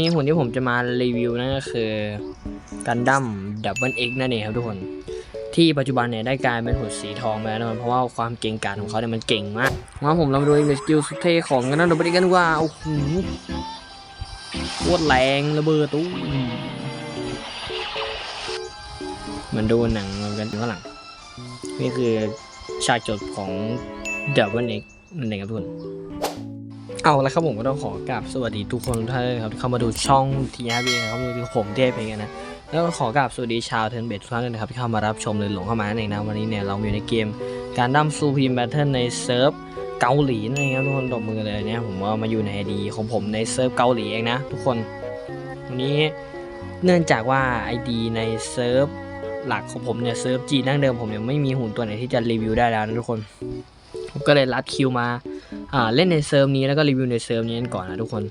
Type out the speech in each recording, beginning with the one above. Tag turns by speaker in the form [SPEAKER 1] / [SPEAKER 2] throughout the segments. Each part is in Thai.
[SPEAKER 1] นี่หุ่นที่ผมจะมารีวิวนั่นก็คือกันดั้มดับเบิลเอ็กนั่นเองครับทุกคน ที่ปัจจุบันเนี่ยได้กลายเป็นหุ่นสีทองไปแล้วนะเพราะว่าความเก่งกาจของเขาเนี่ยมันเก่งมากมาผมเรามาดูอีกสกิลสุดเท่ของกันดั้มดับเบิลเอ็กกันว่าโอ้โหโคตรแรงระเบิดตู้มันดูหนังเหมือนกันข้างหลังนี่คือฉากจบของดับเบิลเอ็กนั่นเองครับทุกคน เอาละครับผมก็ต้องขอกราบสวัสดีทุกคนทุกท่านเลยครับที่เข้ามาดูช่องทีอาร์บีนะครับดูผมเทพเองนะแล้วก็ขอกราบสวัสดีชาวเทิร์นเบททุกท่านเลยนะครับที่เข้ามารับชมเลยหลงเข้ามานั่นนะวันนี้เนี่ยเราอยู่ในเกมการดั้มซูพีมแบทเทิลในเซิร์ฟเกาหลีนั่นเองครับทุกคนตบมือเลยเนี่ยผมว่ามาอยู่ในไอดีของผมในเซิร์ฟเกาหลีเองนะ ทุกคนวันนี้เนื่องจากว่าไอดีในเซิร์ฟหลักของผมเนี่ยเซิร์ฟจีนดั้งเดิมผมยังไม่มีหุ่นตัวไหนที่จะรีวิวได้แล้วนะทุกคนผมก็เลยรัดคิวมา อ่าเล่นในเซิร์ฟนี้แล้วก็รีวิวในเซิร์ฟนี้กันก่อนนะทุกคน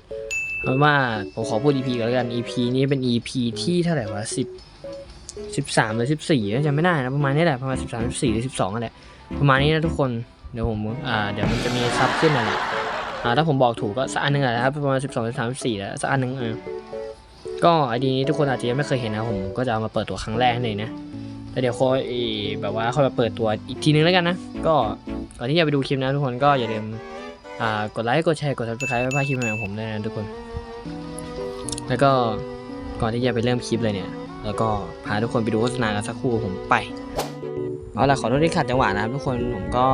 [SPEAKER 1] เพราะว่าผมขอพูด EP ก่อนแล้วกัน EP นี้เป็น EP ที่เท่าไหร่วะสิบสิบสามหรือสิบสี่จำไม่ได้นะประมาณนี้แหละประมาณสิบสามสิบสี่หรือสิบสองนั่นแหละประมาณนี้นะทุกคนเดี๋ยวผมอ่าเดี๋ยวมันจะมีซับขึ้นนั่นแหละอ่าถ้าผมบอกถูกก็สักอันหนึ่งแหละนะครับประมาณสิบสองสิบสามสิบสี่แล้วสักอันหนึ่งเออก็ไอดีนี้ทุกคนอาจจะยังไม่เคยเห็นนะผมก็จะเอามาเปิดตัวครั้งแรกเลยนะแต่เดี๋ยวค่อยแบบว่าค่อยมาเปิดตัวอีกทีนึงแล้วกันนะ ก็ก่อนที่จะไปดูคลิปนะทุกคนก็อย่าลืม กดไลค์กดแชร์กด subscribe ไว้ภาคคลิปใหม่ของผมด้วยนะทุกคน แล้วก็ก่อนที่จะไปเริ่มคลิปเลยเนี่ย แล้วก็พาทุกคนไปดูโฆษณากันสักครู่ผมไปเอาล่ะขอโทษที่ขัดจังหวะนะครับทุกคนผมก็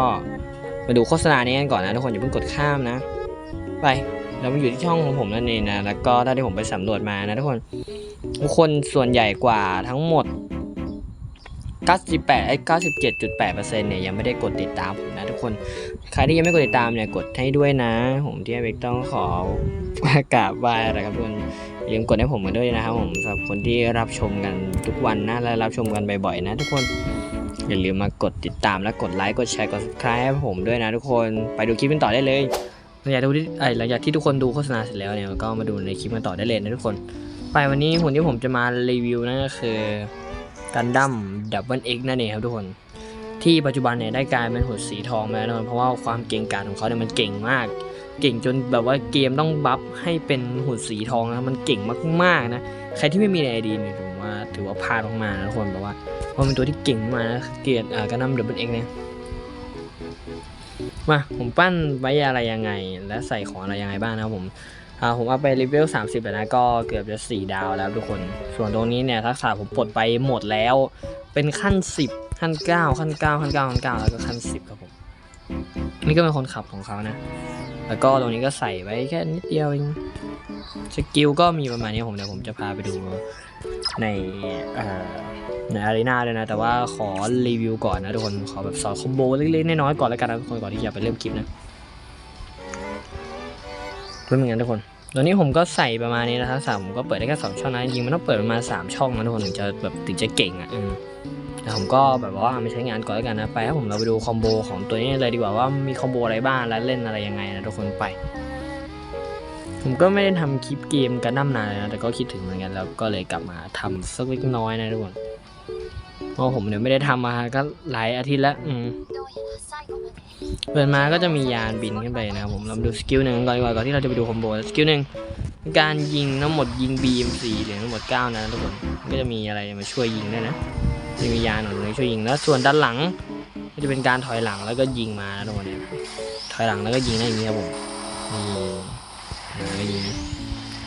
[SPEAKER 1] มาดูโฆษณานี้กันก่อนนะทุกคนอย่าเพิ่งกดข้ามนะ ไปเรามาอยู่ที่ช่องของผมนั่นเองนะแล้วก็ถ้าที่ผมไปสำรวจมานะทุกคนทุกคนส่วนใหญ่กว่าทั้งหมด 98ไอ้97.8%เนี่ยยังไม่ได้กดติดตามผมนะทุกคน ใครที่ยังไม่กดติดตามเนี่ยกดให้ด้วยนะ ผมที่เบกต้องขอกราบไหว้นะครับทุกคนอย่าลืมกดให้ผมมาด้วยนะครับผมสำหรับคนที่รับชมกันทุกวันนะและรับชมกันบ่อยๆนะทุกคนอย่าลืมมากดติดตามและกดไลค์กดแชร์กด subscribe ให้ผมด้วยนะทุกคนไปดูคลิปกันต่อได้เลยหลังจากดูที่ไอหลังจากที่ทุกคนดูโฆษณาเสร็จแล้วเนี่ยก็มาดูในคลิปกันต่อได้เลยนะทุกคน ไปวันนี้หุ่นที่ผมจะมารีวิวนั่นก็คือ กันดั้มดับเบิลเอ็กนั่นเองครับทุกคน ที่ปัจจุบันเนี่ยได้กลายเป็นหุ่นสีทองไปแล้วนะเพราะว่าความเก่งกาจของเขาเนี่ยมันเก่งมาก เก่งจนแบบว่าเกมต้องบัฟให้เป็นหุ่นสีทองนะมันเก่งมากๆนะใครที่ไม่มีในไอดีเนี่ยผมว่าถือว่าพลาดมากๆนะทุกคนแบบว่าเพราะเป็นตัวที่เก่งมากนะเกียรติอ่ากระนำดับเบิลเอ็กเนี่ยมาผมปั้นไว้อะไรยังไง และใส่ของอะไรยังไงบ้างนะครับผม อ่าผมเอาไปเลเวล30แล้วนะก็เกือบจะ4ดาวแล้วทุกคน ส่วนตรงนี้เนี่ยทักษะผมปลดไปหมดแล้ว เป็นขั้น 10 ขั้น 9 ขั้น 9 ขั้น 9 ขั้น 9 แล้วก็ขั้น 10 ครับผม นี่ก็เป็นคนขับของเขานะ แล้วก็ตรงนี้ก็ใส่ไว้แค่นิดเดียวเอง สกิลก็มีประมาณนี้ผมเดี๋ยวผมจะพาไปดูในเอ่อในอารีนาเลยนะ แต่ว่าขอรีวิวก่อนนะทุกคน ขอแบบสอนคอมโบเล็กๆน้อยๆก่อนแล้วกันนะทุกคนก่อนที่จะไปเริ่มคลิปนะ เพื่อนงั้นทุกคนตอนนี้ผมก็ใส่ประมาณนี้นะทักษะผมก็เปิดได้แค่สองช่องนะจริงมันต้องเปิดประมาณสามช่องนะทุกคนถึงจะแบบถึงจะเก่งอะแต่ผมก็แบบว่าไม่ใช้งานก่อนแล้วกันนะไปถ้าผมเราไปดูคอมโบของตัวนี้เลยดีกว่าว่ามีคอมโบอะไรบ้างและเล่นอะไรยังไงนะทุกคนไป ผมก็ไม่ได้ทำคลิปเกมกันน้ำนานนะแต่ก็คิดถึงเหมือนกันแล้วก็เลยกลับมาทำสักเล็กน้อยนะทุกคนเพราะผมเนี่ยไม่ได้ทำมาก็หลายอาทิตย์แล้วอืม เปิดมาก็จะมียานบินขึ้นไปนะครับผม เราดูสกิลหนึ่งก่อนดีกว่าก่อนที่เราจะไปดูคอมโบสกิลหนึ่งการยิงทั้งหมดยิงบีมสี่เหรียญทั้งหมดเก้านะทุกคนก็จะมีอะไรมาช่วยยิงด้วยนะจะมียานหนุนช่วยยิงแล้วส่วนด้านหลังก็จะเป็นการถอยหลังแล้วก็ยิงมานะทุกคนเนี่ยถอยหลังแล้วก็ยิงได้อย่างนี้ครับผมนี่แล้วก็ยิง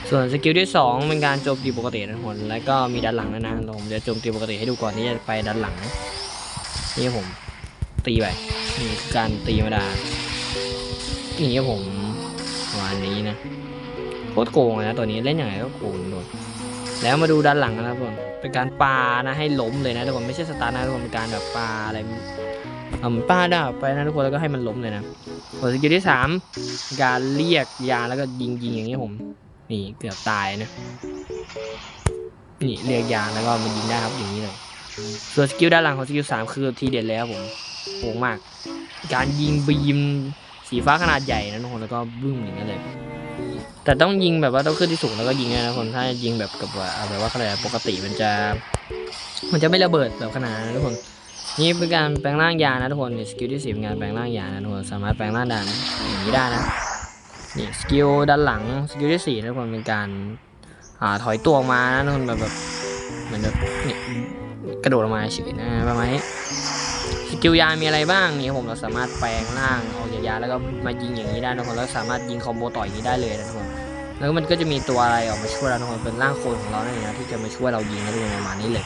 [SPEAKER 1] ส่วนสกิลที่สองเป็นการโจมตีปกตินะทุกคนแล้วก็มีด้านหลังด้วยนะผมจะโจมตีปกติให้ดูก่อนที่จะไปด้านหลังนี่ครับผม ตีไปนี่คือการตีธรรมดานี่ครับผมประมาณนี้นะโคตรโกงเลยนะตัวนี้เล่นยังไงก็โกงโดแล้วมาดูด้านหลังนะครับผมเป็นการปานะให้ล้มเลยนะทุกคนไม่ใช่สตาร์ทนะทุกคนเป็นการแบบปาอะไรเอ่าปาดาบไปนะทุกคนแล้วก็ให้มันล้มเลยนะส่วนสกิลที่สามการเรียกยาแล้วก็ยิงยิงอย่างนี้ผม นี่เกือบตายนะนี่เรียกยาแล้วก็มันยิงได้ครับอย่างนี้เลยส่วนสกิลด้านหลังของสกิลสามคือทีเด็ดเลยครับผม โหงมาก การยิงบีมสีฟ้าขนาดใหญ่นะทุกคนแล้วก็บึ้มอย่างนี้นเลย แต่ต้องยิงแบบว่าต้องขึ้นที่สูงแล้วก็ยิงนะทุกคนถ้ายิงแบบกับว่าแบบว่าอะไรปกติมันจะ มันจะไม่ระเบิดแบบขนาดนะทุกคนนี่เป็นการแปลงร่างยานะทุกคนสกิลที่สี่เป็นการแปลงร่างยานะทุกคนสามารถแปลงร่างดันอย่างนี้ได้นะนี่สกิลด้านหลังสกิลที่สี่นะทุกคนเป็นการอ่าถอยตัวออกมานะทุกคนแบบแบบเหมือนแบบเนี่ยกระโดดออกมาเฉยนะประมาณนี้ สกิลยามีอะไรบ้างนี่ผมเราสามารถแปลงร่างออกจายาแล้วก็มายิงอย่างนี้ได้นะทุกคนแล้วสามารถยิงคอมโบต่อยอย่างนี้ได้เลยนะทุกคนแล้วมันก็จะมีตัวอะไรออกมาช่วยเราทุกคนเป็นร่างโคลนของเรานั่นเองนะที่จะมาช่วยเรายิงนะทุกคนประมาณนี้เลย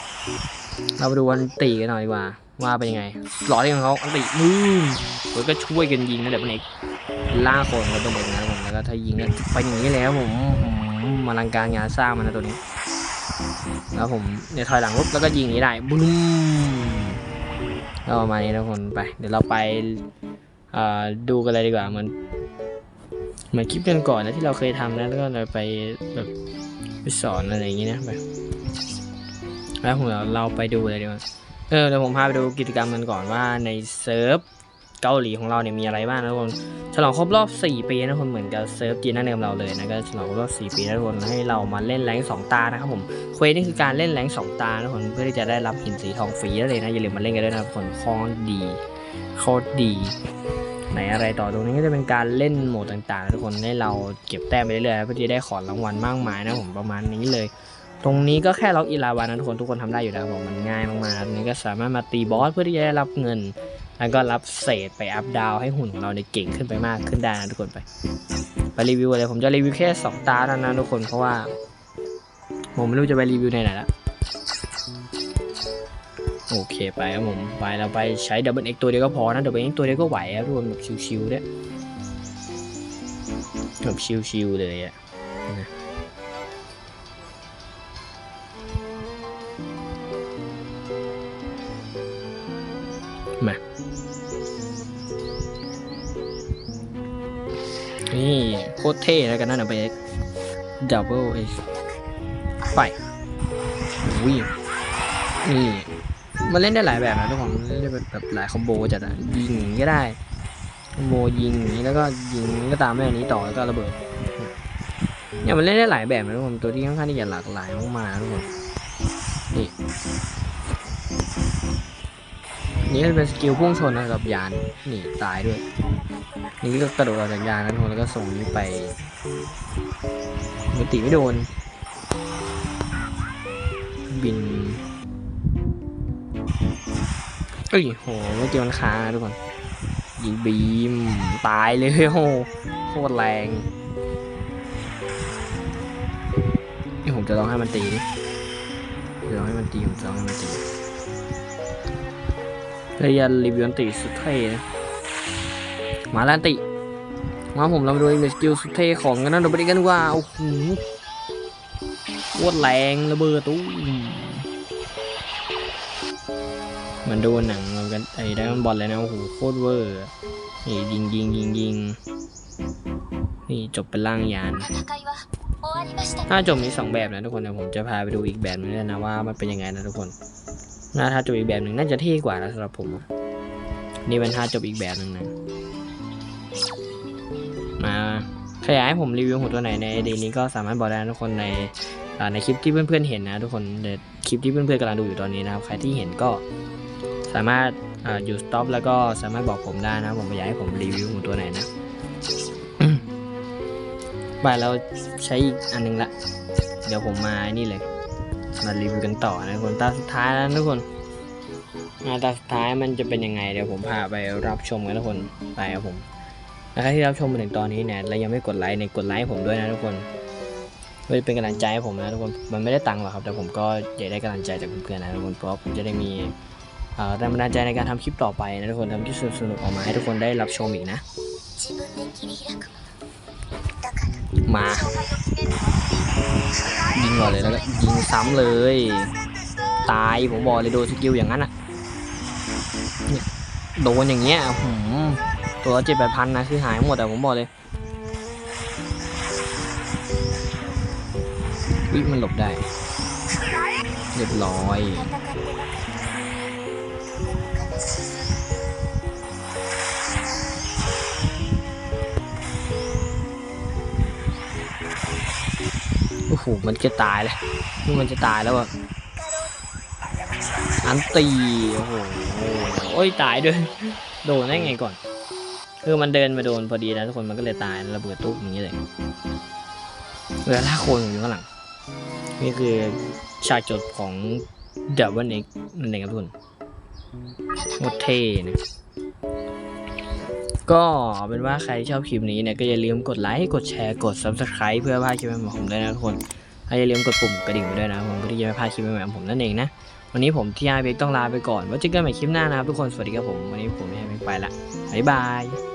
[SPEAKER 1] เราไปดูวันตีกันหน่อยดีกว่าว่าเป็นยังไงหล่อที่ของเขาอันติมือแล้วก็ช่วยกันยิงนะเดี๋ยวเป็นเอกล่าโคลนเราเป็นเอกนะทุกคนแล้วก็ถ้ายิงก็ไปอย่างนี้แล้วผมมาลังการงานสร้างมันนะตัวนี้แล้วผมเนี่ยถอยหลังปุ๊บแล้วก็ยิงอย่างนี้ได้บุ้ม ก็ประมาณนี้นะทุกคนไป เดี๋ยวเราไปดูกันเลยดีกว่าเหมือนเหมือนคลิปกันก่อนนะที่เราเคยทำนะแล้วก็เราไปแบบไปสอนอะไรอย่างงี้นะไปแล้วผมเราเราไปดูเลยดีกว่าเออเดี๋ยวผมพาไปดูกิจกรรมกันก่อนว่าในเซิร์ฟ เกาหลีของเราเนี่ยมีอะไรบ้างนะทุกคนฉลองครบรอบ 4 ปีนะทุกคนเหมือนกับเซิร์ฟจีนนั่นเดิมเราเลยนะก็ฉลองครบรอบ 4 ปีนะทุกคนให้เรามาเล่นแรงสองตานะครับผมเควสนี่คือการเล่นแรงสองตานะทุกคนเพื่อที่จะได้รับหินสีทองฟรีนั่นเลยนะอย่าลืมมาเล่นกันด้วยนะครับทุกคนคอนดีโคตรดีไหนอะไรต่อตรงนี้ก็จะเป็นการเล่นโหมดต่างๆ ทุกคนให้เราเก็บแต้มไปเรื่อยๆเพื่อที่ได้ของรางวัลมากมายนะผมประมาณนี้เลย ตรงนี้ก็แค่ล็อกอิลาวานะทุกคนทุกคนทำได้อยู่แล้วบผมมันง่ายมากๆตรงนี้ก็สามารถมาตีบอสเพื่อที่จะได้รับเงิน แล้วก็รับเศษไปอัพดาวให้หุ่นของเราเนี่ยเก่งขึ้นไปมากขึ้นได้นะทุกคนไป ไปรีวิวเลยผมจะรีวิวแค่สองตาเท่านั้นทุกคนเพราะว่า ผมไม่รู้จะไปรีวิวในไหนละโอเคไปครับผมไปเราไปใช้ดับเบิลเอ็กตัวเดียวก็พอนะดับเบิลเอ็กตัวเดียวก็ไหวครับทุกคนแบบชิวๆเนี่ยแบบชิวๆเลยอะนะ มานี่โคตรเท่แล้วกันนะดับเบิลเอ็กดับเบิลเอ็กไปวิ่งนี่มันเล่นได้หลายแบบนะทุกคนเล่นแบบหลายคอมโบจัดอะยิงอย่างนี้ก็ได้คอมโบยิงอย่างนี้แล้วก็ยิงก็ตามแม่นี้ต่อแล้วก็ระเบิดเนี่ยมันเล่นได้หลายแบบนะทุกคนตัวที่ค่อนข้างที่จะหลากหลายมากๆนะทุกคน นี่ก็เป็นสกิลพุ่งชนนะกับยานหนีตายด้วย นี่ก็กระโดดออกจากยานนั้นคนแล้วก็ส่งนี้ไปมันตีไม่โดน บินเอ้ยโหเมื่อกี้มันค้างทุกคนยิงบีมตายเลยโหโคตรแรงนี่ผมจะลองให้มันตีดิจะลองให้มันตีผมจะลองให้มันตี เรียนรีวิวติสุเท่มาแล้วติ มาผมลอาดูอีสกิลสุเทของกันนะเดี๋ยไปดูกันว่าโอ้โหวดแรงระเบิดตู้มันดูหนังเรากันไอ้ได้มันบอลเลยนะโอ้โหโคตรเวอร์นี่ยิงยิงยิงยิงนี่จบเป็นล่างยานถ้าจบมีสองแบบนะทุกคนเดี๋ยวผมจะพาไปดูอีกแบบนึงนะว่ามันเป็นยังไงนะทุกคน หน้าถ้าจบอีกแบบหนึ่งน่าจะเท่กว่านะสำหรับผม นี่เป็นท่าจบอีกแบบหนึ่งนะมาขยายให้ผมรีวิวหุ่นตัวไหนในเดนี้ก็สามารถบอกได้ทุกคนในในคลิปที่เพื่อนๆเห็นนะ ทุกคนในคลิปที่เพื่อนๆกำลังดูอยู่ตอนนี้นะครับใครที่เห็นก็สามารถอ่าหยุดสต็อปแล้วก็สามารถบอกผมได้นะผมอยากให้ผมรีวิวหุ่นตัวไหนนะบ่ายเราใช้อีกอันหนึงละ เดี๋ยวผมมานี่เลย มารีวิวกันต่อนะคนตาสุดท้ายแล้วทุกคนมาตาสุดท้ายมันจะเป็นยังไงเดี๋ยวผมพาไปรับชมกันทุกคนไปครับผมนะครับที่รับชมมาถึงตอนนี้เนี่ยและยังไม่กดไลค์ในกดไลค์ผมด้วยนะทุกคนเพื่อเป็นกำลังใจให้ผมนะทุกคนมันไม่ได้ตังค์หรอกครับแต่ผมก็อยากได้กำลังใจจากเพื่อนๆนะทุกคนเพราะผมจะได้มีแรงบันดาลใจในการทำคลิปต่อไปนะทุกคนทำคลิปสนุกๆออกมาให้ทุกคนได้รับชมอีกนะมา ยิงก่อนเลยแล้วก็ยิงซ้ำเลย ตายผมบอกเลยโดนสกิลอย่างนั้นอะเนี่ยโดนอย่างเงี้ยหืมตัวเจ็ดแปดพันนะคือหายหมดแต่ผมบอกเลยวิมันหลบได้ เรียบร้อย อ้โหมันจะตายเลยมันจะตายแล้วอะอันตีโอ้โหโอ้ยตายด้วย โดนได้ไงก่อน คือมันเดินมาโดนพอดีนะทุกคนมันก็เลยตายระเบิดตุ๊บอย่างนี้เลยเวลาโคนอยู่ข้างหลัง นี่คือฉากจบของ Double X นั่นเองครับทุกคนโคตรเท่นะ ก็เป็นว่าใครที่ชอบคลิปนี้เนี่ยก็อย่าลืมกดไลค์กดแชร์กด Subscribe เพื่อพลาดคลิปใหม่ของผมด้วยนะทุกคนอย่าลืมกดปุ่มกระดิ่งไปด้วยนะผมเพื่อที่จะไม่พลาดคลิปใหม่ของผมนั่นเองนะวันนี้ผมที่ไอเบกต้องลาไปก่อนไว้เจอกันใหม่คลิปหน้านะครับทุกคนสวัสดีครับผมวันนี้ผมที่ไอเบกไปละบ๊ายบาย